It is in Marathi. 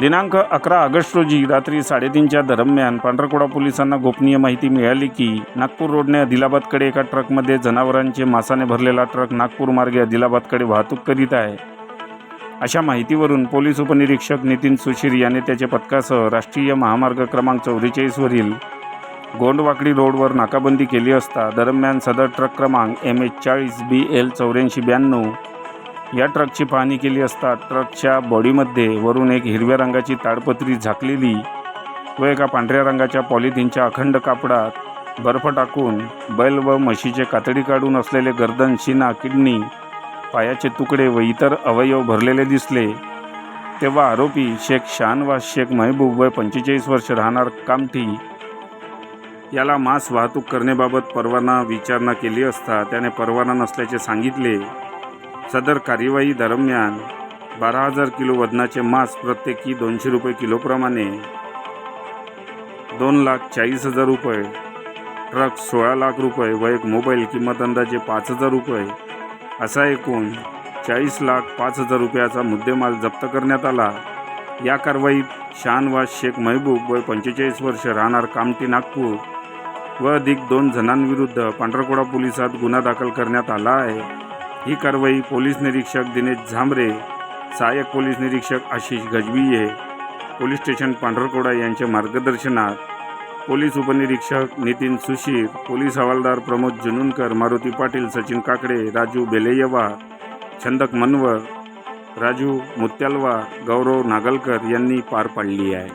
दिनांक अकरा ऑगस्ट रोजी रात्री साडेतीनच्या दरम्यान पांढरकोडा पोलिसांना गोपनीय माहिती मिळाली की नागपूर रोडने आदिलाबादकडे एका ट्रकमध्ये जनावरांचे मासाने भरलेला ट्रक नागपूर मार्गे आदिलाबादकडे वाहतूक करीत आहे. अशा माहितीवरून पोलीस उपनिरीक्षक नितीन सुशीर याने त्याच्या पथकासह राष्ट्रीय महामार्ग क्रमांक चौवेचाळीसवरील गोंडवाकडी रोडवर नाकाबंदी केली असता दरम्यान सदर ट्रक क्रमांक एम एच चाळीस बी एल चौऱ्याऐंशी ब्याण्णव या ट्रकची पाहणी केली असता ट्रकच्या बॉडीमध्ये वरून एक हिरव्या रंगाची ताडपत्री झाकलेली व एका पांढऱ्या रंगाच्या पॉलिथिनच्या अखंड कापडात बर्फ टाकून बैल व म्हशीचे कातडी काढून असलेले गर्दन शिना किडनी पायाचे तुकडे व इतर अवयव भरलेले दिसले. तेव्हा आरोपी शेख शाहनवाज शेख महबूब वय पंचेचाळीस वर्ष राहणार कामठी याला मांस वाहतूक करण्याबाबत परवाना विचारणा केली असता त्याने परवाना नसल्याचे सांगितले. सदर कार्यवाही दरम्यान बारा हजार किलो वजनाचे मांस प्रत्येकी दोनशे रुपये किलोप्रमाणे दोन लाख चाळीस हजार रुपये ट्रक सोळा लाख रुपये व एक मोबाईल किंमत अंदाजे पाच हजार रुपये असा एकूण चाळीस लाख पाच हजार रुपयाचा मुद्देमाल जप्त करण्यात आला. या कारवाईत शाहनवाज शेख महबूब व पंचेचाळीस वर्ष राहणार कामटी नागपूर व अधिक दोन जणांविरुद्ध पांढरकोडा पोलिसात गुन्हा दाखल करण्यात आला आहे. ही कारवाई पोलीस निरीक्षक दिनेश झांबरे सहाय्यक पोलीस निरीक्षक आशिष गजबिये पोलीस स्टेशन पांढरकोडा यांच्या मार्गदर्शनात पोलीस उपनिरीक्षक नितीन सुशीर पोलीस हवालदार प्रमोद जुनूनकर मारुती पाटील सचिन काकडे राजू बेलेयवा छंदक मनवर राजू मुत्यालवा गौरव नागलकर यांनी पार पाडली आहे.